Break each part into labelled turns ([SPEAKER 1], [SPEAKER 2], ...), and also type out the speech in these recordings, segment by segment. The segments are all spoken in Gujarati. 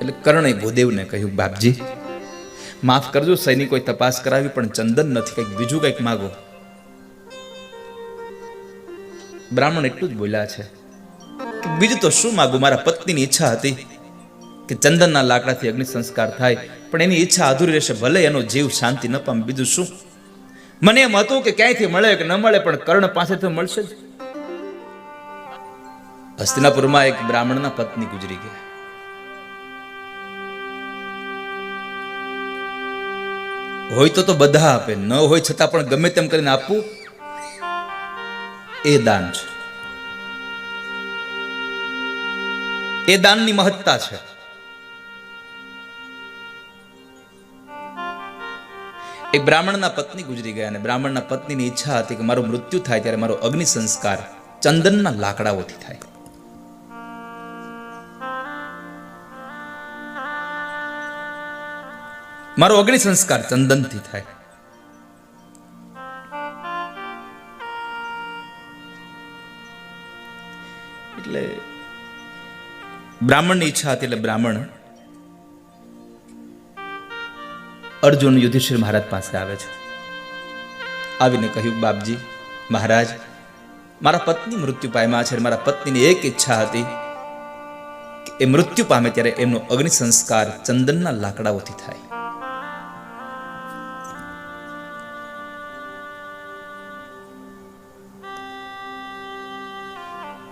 [SPEAKER 1] એટલે કર્ણે ભૂદેવને કહ્યું, બાપજી, માફ કરજો, સૈનિકોએ તપાસ કરાવી, પણ ચંદન નથી, કંઈક બીજું કંઈક માગો. બ્રાહ્મણ એટલું જ બોલ્યા છે બીજું તો શું માગું? મારા પત્નીની ઈચ્છા હતી કે ચંદનના લાકડાથી અગ્નિ સંસ્કાર થાય, પણ એની ઈચ્છા અધૂરી રહેશે, ભલે એનો જીવ શાંતિ ન પામે. બીજું શું? મને એમ હતું કે ક્યાંયથી મળે કે ન મળે, પણ કર્ણ પાસે તો મળશે જ. હસ્તિનાપુરમાં એક બ્રાહ્મણના પત્ની ગુજરી ગયા. હોય તો તો બધા આપે, ન હોય છતાં પણ ગમે તેમ કરીને આપવું એ દાન છે. એ દાનની મહત્તા છે. એક બ્રાહ્મણના પત્ની ગુજરી ગયા અને બ્રાહ્મણના પત્નીની ઈચ્છા હતી કે મારું મૃત્યુ થાય ત્યારે મારો અગ્નિ સંસ્કાર ચંદનના લાકડાઓથી થાય. મારો અગ્નિ સંસ્કાર ચંદનથી થાય. એટલે બ્રાહ્મણની ઈચ્છા હતી, એટલે બ્રાહ્મણ અર્જુન યુધિષ્ઠિર મહારાજ પાસે આવે છે. આવીને કહ્યું, બાપજી, મહારાજ, મારા પત્ની મૃત્યુ પામ્યા છે મારા પત્નીની એક ઈચ્છા હતી કે એ મૃત્યુ પામે ત્યારે એમનો અગ્નિ સંસ્કાર ચંદનના લાકડાઓથી થાય.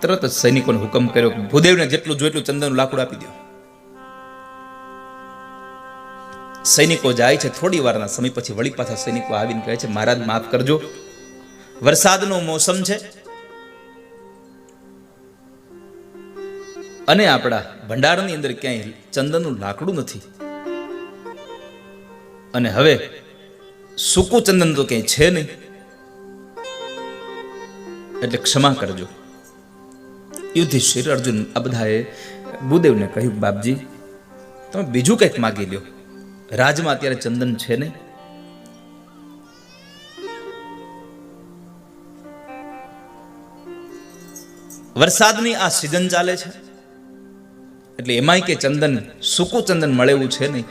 [SPEAKER 1] તરત જ સૈનિકોને હુકમ કર્યો કે ભૂદેવને જેટલું જોઈતું ચંદનનું લાકડું આપી દો સૈનિકો જાય છે થોડી વારના સમય પછી વળી પાછા સૈનિકો આવીને કહે છે, મહારાજ, માફ કરજો. વરસાદનો મોસમ છે. અને આપણા ભંડારની અંદર ક્યાંય ચંદનનું લાકડું નથી. અને હવે સૂકું ચંદન તો ક્યાંય છે નહીં. એટલે ક્ષમા કરજો. યુધિષ્ઠિર અર્જુન, આ બધાએ ભૂદેવને કહ્યું, બાપજી, તમે બીજું કંઈક માગી લ્યો. રાજમાં અત્યારે ચંદન છે નહીં વરસાદની આ સિઝન ચાલે છે. એટલે એમાંય કે ચંદન, સૂકું ચંદન મળે એવું છે નહીં.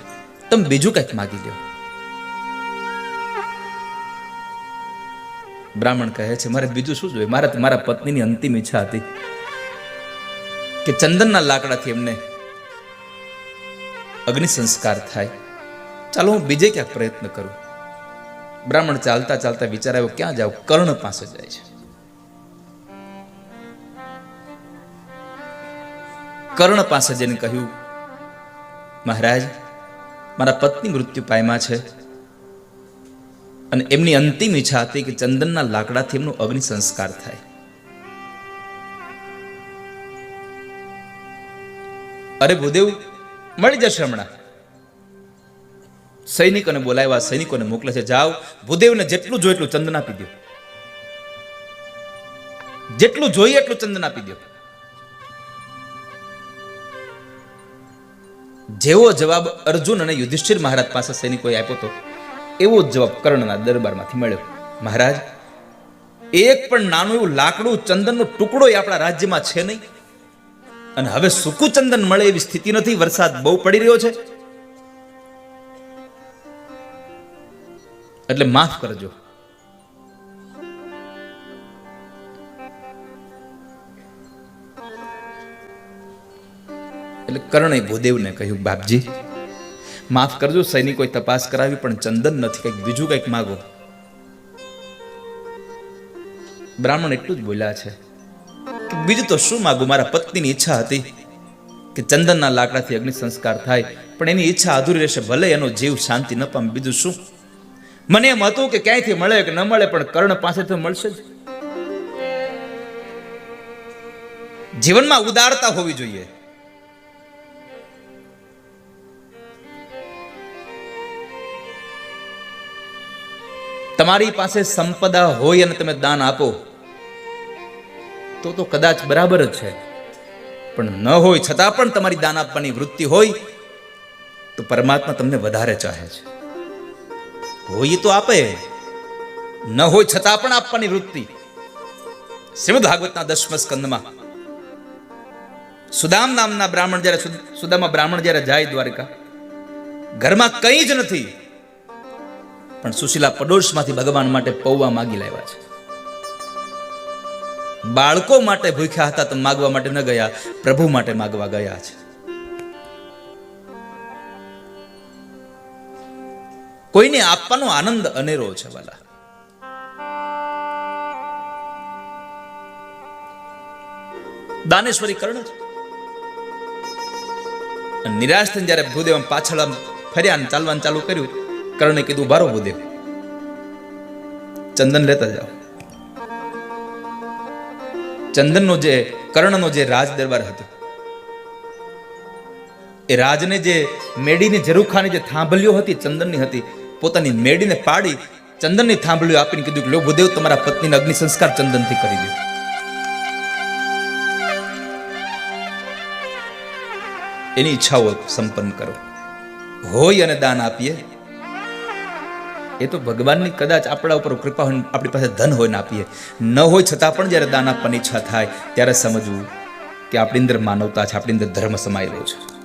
[SPEAKER 1] તમે બીજું કંઈક માગી લ્યો. બ્રાહ્મણ કહે છે, મારે બીજું શું જોઈએ? મારે મારા પત્નીની અંતિમ ઈચ્છા હતી. કે ચંદનના લાકડાથી એમને અગ્નિ સંસ્કાર થાય. ચાલો હું બીજે ક્યાંક પ્રયત્ન કરું. બ્રાહ્મણ ચાલતા ચાલતા વિચાર આવ્યો, ક્યાં જાવ કર્ણ પાસે જાય છે. કર્ણ પાસે જઈને કહ્યું, મહારાજ, મારા પત્ની મૃત્યુ પાયમાં છે અને એમની અંતિમ ઈચ્છા હતી કે ચંદનના લાકડાથી એમનો અગ્નિ સંસ્કાર થાય. અરે ભૂદેવ, મળી જશે હમણાં. સૈનિકોને બોલાવ્યા, સૈનિકોને મોકલે છે. જાઓ, ભૂદેવને જેટલું જોઈએ એટલું ચંદન આપી દો જેટલું જોઈએ એટલું ચંદન આપી દો જેવો જવાબ અર્જુન અને યુધિષ્ઠિર મહારાજ પાસે સૈનિકોએ આપ્યો હતો એવો જ જવાબ કર્ણના દરબારમાંથી મળ્યો. મહારાજ, એક પણ નાનું એવું લાકડું ચંદનનો ટુકડો આપણા રાજ્યમાં છે નહીં. અને હવે સુકુચંદન ચંદન મળે એવી સ્થિતિ નથી, વરસાદ બહુ પડી રહ્યો છે. એટલે માફ કરજો. એટલે કર્ણે ભૂદેવને કહ્યું, બાપજી, માફ કરજો સૈનિકો તપાસ કરાવી, પણ ચંદન નથી, કંઈક બીજું કંઈક માગો. બ્રાહ્મણ એટલું જ બોલ્યા છે બીજું તો શું માગું? મારા પત્નીની ઈચ્છા હતી કે ચંદનના લાકડાથી અગ્નિ સંસ્કાર થાય, પણ એની ઈચ્છા અધૂરી રહેશે, ભલે એનો જીવ શાંતિ ન પામે. બીજું શું? મને એમ હતું કે ક્યાંયથી મળે કે ન મળે, પણ કર્ણ પાસેથી મળશે જ. જીવનમાં ઉદારતા હોવી જોઈએ. તમારી પાસે સંપદા હોય અને તમે દાન આપો, તો તો કદાચ બરાબર જ છે. પણ ન હોય, છતાં પણ તમારી દાન આપવાની વૃત્તિ હોય, તો પરમાત્મા તમને વધારે ચાહે છે. હોય તો આપે, ન હોય છતાં પણ આપવાની વૃત્તિ. શ્રીમદ ભાગવતના દસમ સ્કંદમાં સુદામ નામના બ્રાહ્મણ જ્યારે સુદામા બ્રાહ્મણ જ્યારે જાય દ્વારકા, ઘરમાં કંઈ જ નથી, પણ સુશીલા પડોશમાંથી ભગવાન માટે પૌવા માગી લાવ્યા છે. બાળકો માટે ભૂખ્યા હતા તો માગવા માટે ન ગયા, પ્રભુ માટે માગવા ગયા છે. કોઈને આપવાનો આનંદ અનેરો છે વાલા. દાનેશ્વરી કર્ણ નિરાશ થઈને જ્યારે ભૂદેવ પાછળ ફર્યા ને ચાલવાનું ચાલુ કર્યું કર્ણે કીધું બારો ભૂદેવ. ચંદન લેતા જાઓ. ચંદનનો જે, કર્ણનો જે રાજ દરબાર હતો, એ રાજને જે મેડીની ઝરૂખાની જે થાંભલીઓ હતી, ચંદનની હતી, પોતાની મેડીને પાડી, ચંદનની થાંભલીઓ આપીને કીધું કે લો ભૂદેવ તમારા પત્નીને અગ્નિ સંસ્કાર ચંદનથી કરી દો. એની ઈચ્છાઓ સંપન્ન કરો. હોય અને દાન આપીએ. એ તો ભગવાનની કદાચ આપણા ઉપર કૃપા હોય આપણી પાસે ધન હોય ને આપીએ. ન હોય છતાં પણ જ્યારે દાન આપવાની ઈચ્છા થાય, ત્યારે સમજવું કે આપણી અંદર માનવતા છે, આપણી અંદર ધર્મ સમાયેલો છે.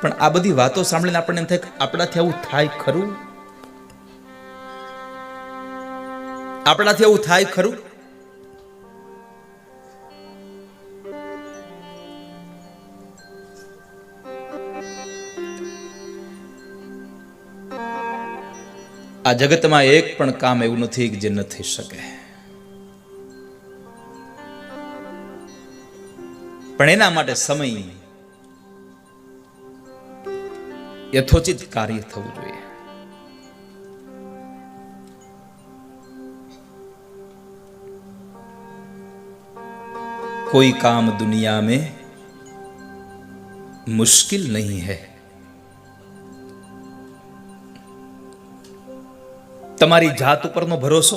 [SPEAKER 1] પણ આ બધી વાતો સાંભળીને આપણને એમ થાય કે આપણાથી આવું થાય ખરું? આપણાથી આવું થાય ખરું? આ જગતમાં એક પણ કામ એવું નથી કે જે ન થઈ શકે પણ એના માટે સમય યથોચિત કાર્ય થવું જોઈએ कोई काम दुनिया में मुश्किल नहीं है તમારી જાત ઉપરનો ભરોસો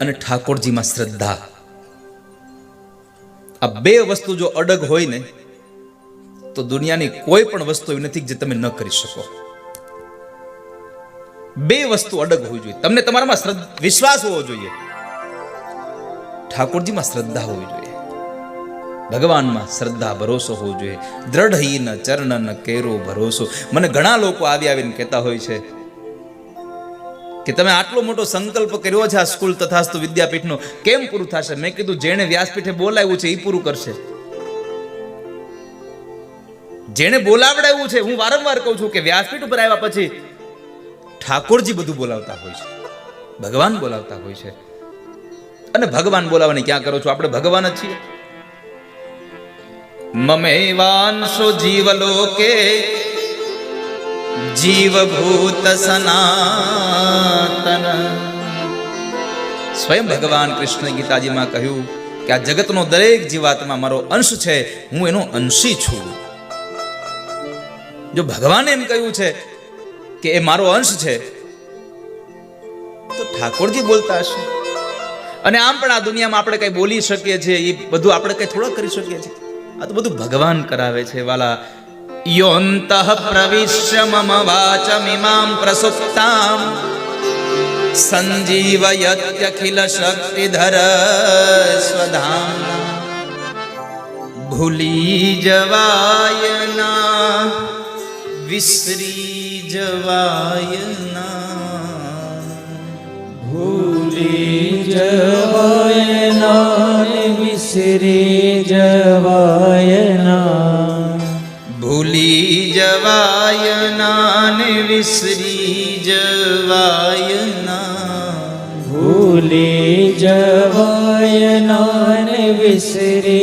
[SPEAKER 1] અને ઠાકોરજીમાં શ્રદ્ધા. આ બે વસ્તુ જો અડગ હોય ને, તો દુનિયાની કોઈ પણ વસ્તુ એવી નથી જે તમે ન કરી શકો. બે વસ્તુ અડગ હોવી જોઈએ. તમને તમારામાં વિશ્વાસ હોવો જોઈએ. ઠાકોરજીમાં શ્રદ્ધા હોવી જોઈએ. ભગવાનમાં શ્રદ્ધા, ભરોસો હોવો જોઈએ. દ્રઢ ચરણ ન કેરો ભરોસો. મને ઘણા લોકો આવી આવીને કહેતા હોય છે કે તમે આટલો મોટો સંકલ્પ કર્યો છે આ સ્કૂલ તથાસ્તુ વિદ્યાપીઠનો, કેમ પૂરું થશે? મેં કીધું, જેણે વ્યાસપીઠે બોલાવ્યું છે એ પૂરું કરશે. જેણે બોલાવડાવ્યું છે, હું વારંવાર કહું છું કે વ્યાસપીઠ ઉપર આવ્યા પછી ઠાકોરજી બધું બોલાવતા હોય છે. ભગવાન બોલાવતા હોય છે. અને ભગવાન બોલાવવાની ક્યાં કરો છો? આપણે ભગવાન જ છીએ. મમેવાંશો જીવલોકે જીવભૂત સનાતન. સ્વયં ભગવાન કૃષ્ણ ગીતાજીમાં કહ્યું કે આ જગતનો દરેક જીવાત્મા મારો અંશ છે, હું એનો અંશી છું. જો ભગવાને એમ કહ્યું છે કે એ મારો અંશ છે, તો ઠાકોરજી બોલતા હશે. અને આમ પણ આ દુનિયામાં આપણે કઈ બોલી શકીએ છીએ, એ બધું આપણે કઈ થોડા કરી શકીએ છીએ. આ તો બધું ભગવાન કરાવે છે, વાલા વાચમિમામ પ્રસુપ્તામ સંજીવયત્યખિલ શક્તિધર સ્વધામ ભૂલી જવાય ના વિસરી જવાય ના
[SPEAKER 2] ભૂલી જવાય ના ને વિસરી જવાય ના
[SPEAKER 1] ભૂલી જવાય ના વિસરી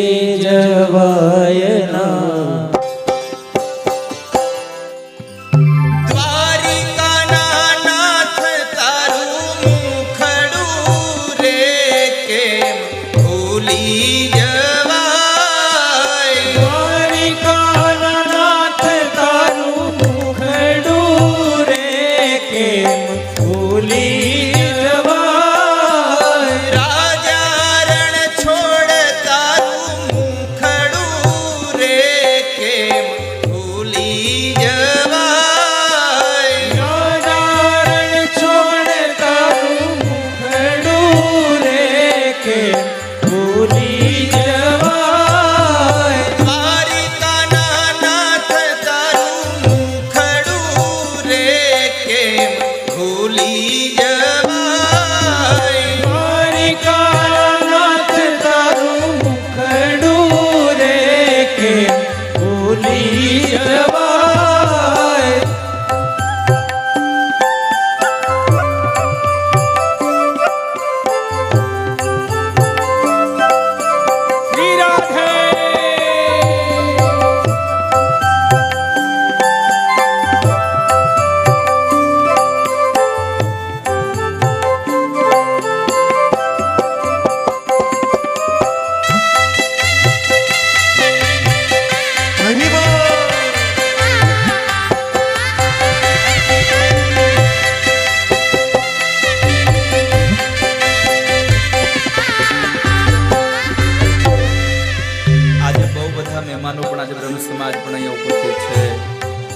[SPEAKER 1] બધા મહેમાનો પણ આજે બ્રહ્મ સમાજ પણ અહીંયા ઉપસ્થિત છે.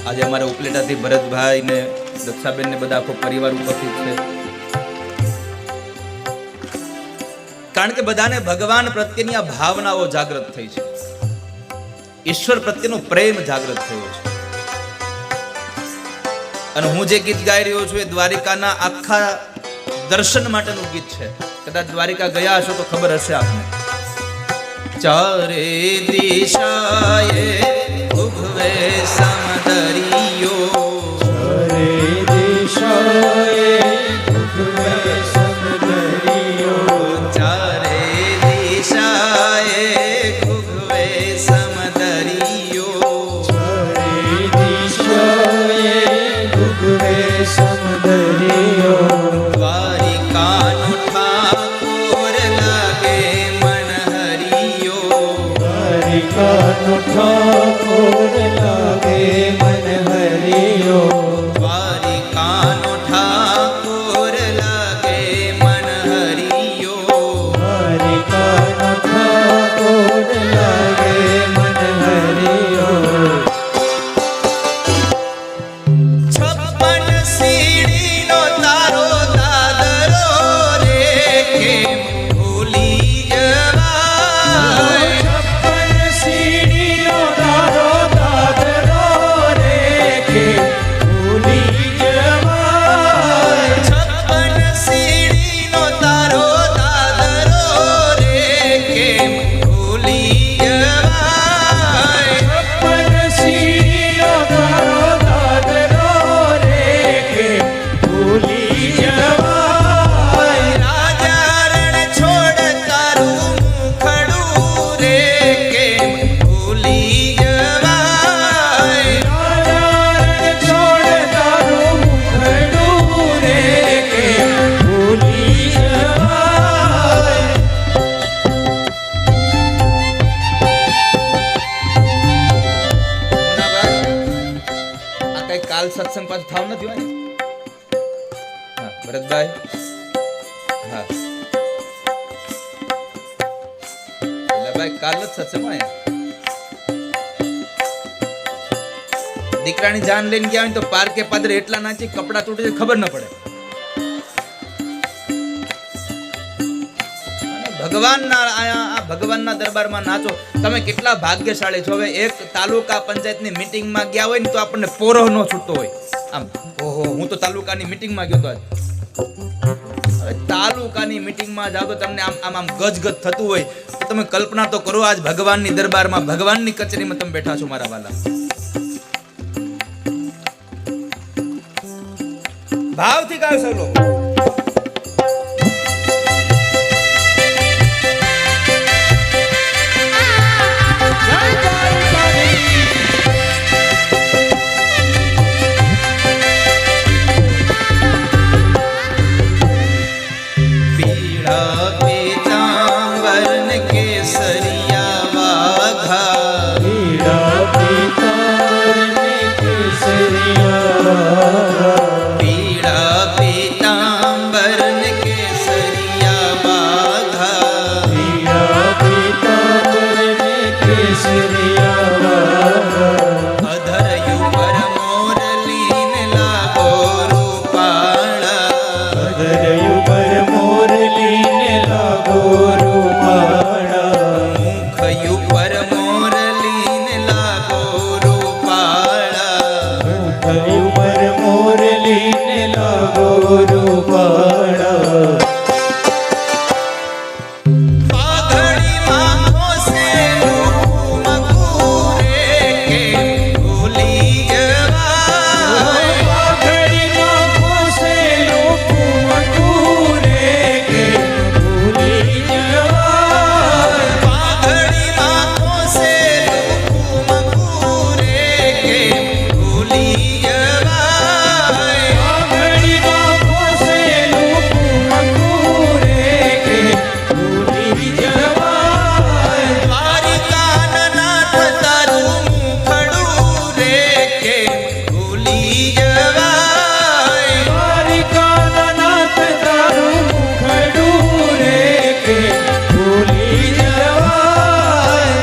[SPEAKER 1] આજે અમારા ઉપલેટાથી ભરતભાઈ ને દક્ષાબેન ને બધા આખો પરિવાર ઉપસ્થિત છે. કારણ કે બધાને ભગવાન પ્રત્યેની આ ભાવનાઓ જાગૃત થઈ છે. ઈશ્વર પ્રત્યેનો પ્રેમ જાગૃત થયો છે. અને હું જે ગીત ગાઈ રહ્યો છું એ દ્વારિકાના આખા દર્શન માટેનું ગીત છે. કદાચ દ્વારિકા ગયા હશો તો ખબર હશે આપને. ચારે
[SPEAKER 2] Jaya
[SPEAKER 1] દ્વારિકાનો ઠાકોર લાગે મન હરિયો. હોય દીકરાની જાન લઈને ગયા હોય તો પારકે પાદરે એટલા નાચી કપડા તૂટે છે ખબર ન પડે. ભગવાનના આ ભગવાનના દરબારમાં નાચો. તમે કેટલા ભાગ્યશાળી છો. હવે એક તાલુકા પંચાયતની મીટિંગમાં ગયા હોય ને તો આપણને પોરો ન છૂટતો હોય. આમ, ઓહો, હું તો તાલુકાની મીટિંગમાં ગયો હતો તાલુકાની મિટિંગમાં જાઓ તો તમને આમ આમ આમ ગજગજ થતું હોય. તો તમે કલ્પના તો કરો આજ ભગવાનની દરબારમાં, ભગવાનની કચેરીમાં તમે બેઠા છો મારા વાલા. ભાવથી ગાયો સૌ લોકો
[SPEAKER 2] ગુરુ